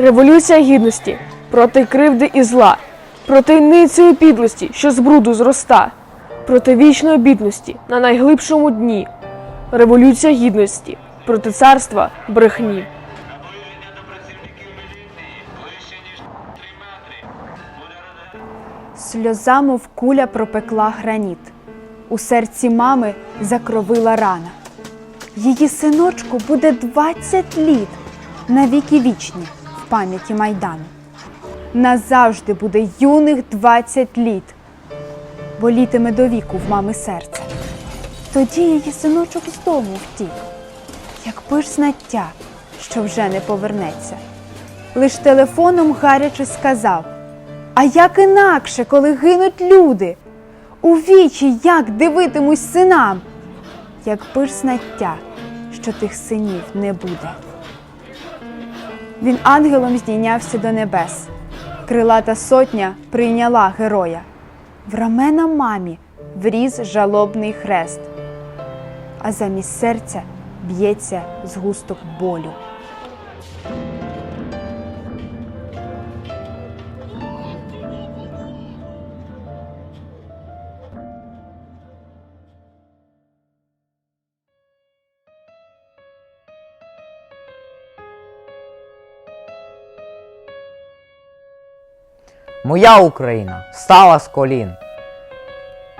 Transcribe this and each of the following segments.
Революція гідності проти кривди і зла, проти ницеї підлості, що з бруду зроста, проти вічної бідності на найглибшому дні. Революція гідності проти царства брехні. Наближення до працівників міліції ближче ніж 3 метри. Сльоза, мов куля пропекла граніт. У серці мами закровила рана. Її синочку буде 20 літ, навіки вічні пам'яті Майдану. Назавжди буде юних 20 літ, болітиме до віку в мами серце. Тоді її синочок з дому втік, якби ж знаття, що вже не повернеться. Лиш телефоном гаряче сказав. А як інакше, коли гинуть люди? У вічі як дивитимусь синам? Якби ж знаття, що тих синів не буде. Він ангелом здійнявся до небес. Крилата сотня прийняла героя. В рамена мамі вріз жалобний хрест, а замість серця б'ється згусток болю. Моя Україна стала з колін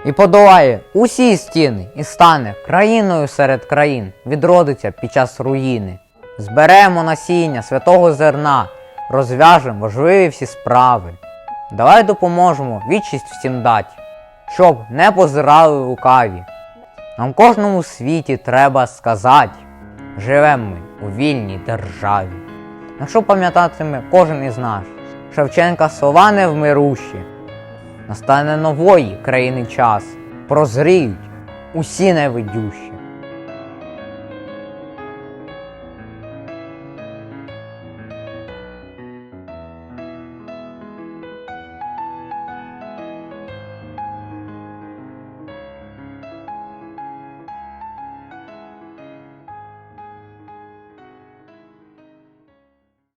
і подолає усі стіни, і стане країною серед країн, відродиться під час руїни. Зберемо насіння святого зерна, розв'яжемо важливі всі справи. Давай допоможемо вічість всім дать, щоб не позирали лукаві. Нам кожному світі треба сказати, живемо ми у вільній державі. Якщо пам'ятатиме кожен із нас, Шевченка слова невмирущі, настане нової країни час, прозріють усі невидющі.